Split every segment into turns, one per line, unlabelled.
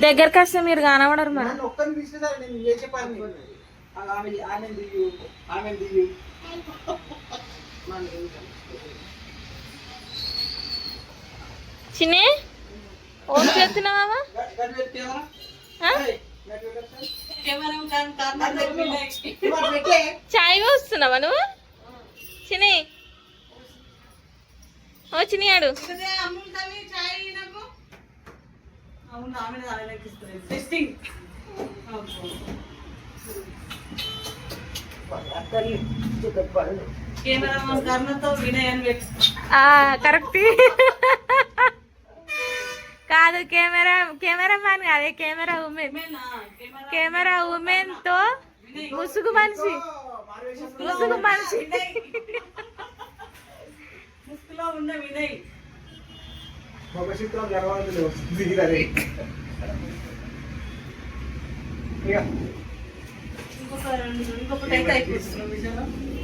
దగ్గరకి వస్తే మీరు కానవడరు మరి. చిన్ని చేస్తున్నావా? చాయ్ వస్తున్నావా నువ్వు? చిన్ని. ఓ చిన్ని ఆడు.
ఆయనకి ఇస్తుంది టెస్టింగ్
కరెక్ట్ కాదు కెమెరా కెమెరా మ్యాన్ కాదే కెమెరా ఉమెన్.
కెమెరా
కెమెరా ఉమెన్తో ముసుగు మనిషి. ముసుగు మనిషి.
ముసుగులో ఉన్న వినయ్.
భవిష్యత్తులో జరగదు
వస్తుంది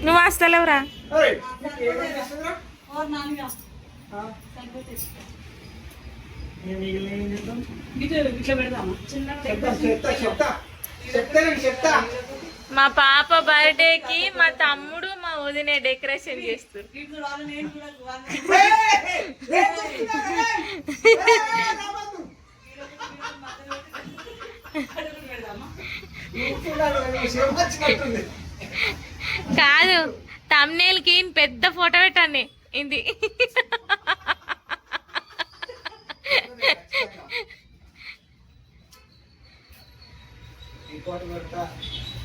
నువ్వు వస్తలేవురా
చెప్తా చెప్తా చెప్తా. చెప్తా.
మా పాప బర్త్డే కి మా తమ్ముడు మా వదినే డెకరేషన్ చేస్తారు. కాదు తమ్నేల్కి పెద్ద ఫోటో పెట్టండి. ఇది.
ఇంకోటి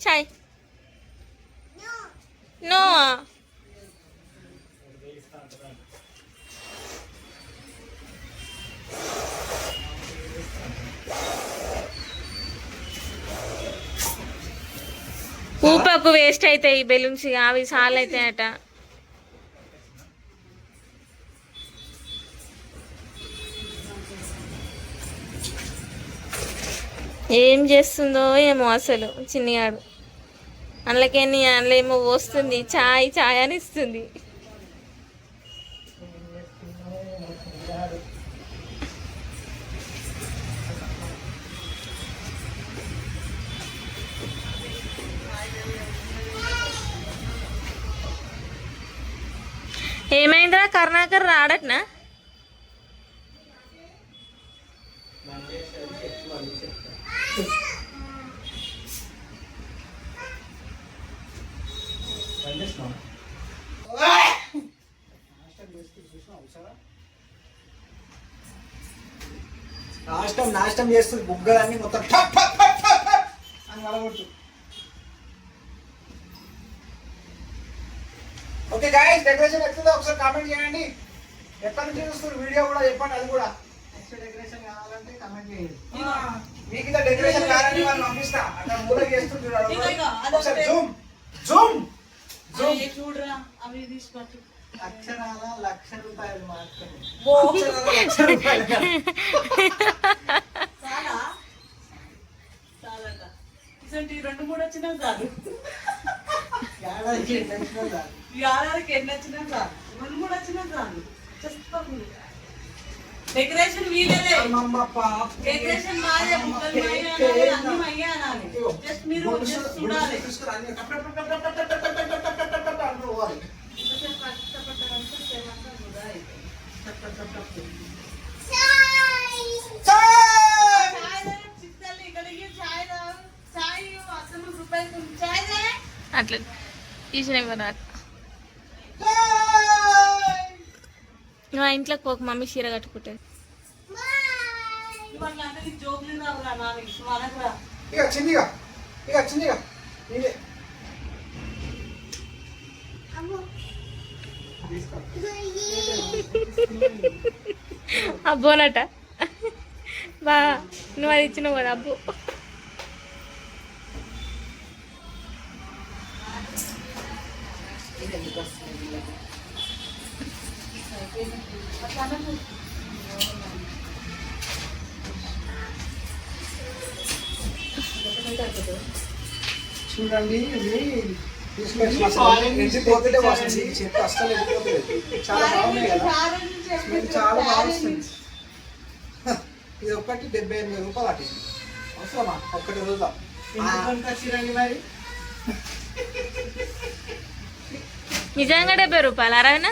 చాయ్ నో ఊపకు వేస్ట్ అవుతాయి బెలూన్స్ అవి సాల్ అవుతాయట ఏం చేస్తుందో ఏమో అసలు చిన్నగాడు. అందులోకేని అందులో ఏమో వస్తుంది చాయ్ చాయ్ అని ఇస్తుంది. ఏమైందిరా కరుణాకర్ రాడట్నా?
నాశనం నాశనం చేస్తుంది. బుగ్గలన్నీ మొత్తం టప్ టప్ అని కలగొట్టు ఓకే గాయస్ డెకరేషన్ ఎట్లుందో ఒకసారి కామెంట్ చేయండి. ఎక్కడి నుంచి చూస్తారు వీడియో కూడా చెప్పండి అది కూడా. నెక్స్ట్ డెకరేషన్ కావాలంటే కామెంట్ చేయండి. మీకు ఇంత డెకరేషన్ కావాలని వాళ్ళు పంపిస్తా అక్కడ మూల చేస్తుంది. ఒకసారి జూమ్ జూమ్
చూడరా? అవి
అక్షరాల లక్ష రూపాయలు మాత్రమే. లక్ష రూపాయలు
చాలా. చాలట. ఇటువంటి రెండు మూడు వచ్చినా చాలు.
ఏడాదికి ఎన్ని వచ్చినా చాలు.
ఈ ఆధారకి ఎన్ని వచ్చినా చాలు. రెండు మూడు వచ్చినా చాలు. చేస్తాము డెకరేషన్ వీలేదే. డెకరేషన్ మాదే ముక్కలు మాయే అనాలి అన్ని మయ్యే అనాలి జస్ట్ మీరు చూడాలి.
పోవాలి.
అట్లా తీసినవి కదా ఇంట్లోకి పోక మమ్మీ చీర కట్టుకుంటుంది.
చిన్నగా ఇక చిన్నగా
అబ్బోనట బా నువ్వు అది ఇచ్చినావు కదా అబ్బో.
చూడండి ఇది ఎండిపోతుంటే వస్తుంది చెట్టు అస్సలు ఎండిపోతుంది చాలా బాగున్నాయి కదా. స్మెల్ చాలా బాగా వస్తుంది ఇది ఒక్కటి డెబ్బై ఎనిమిది రూపాయలు అటు అవసరమా? ఒక్కటి
కొనుకొచ్చిరండి మరి?
నిజంగా డెబ్బై రూపాయలు అరవైనా?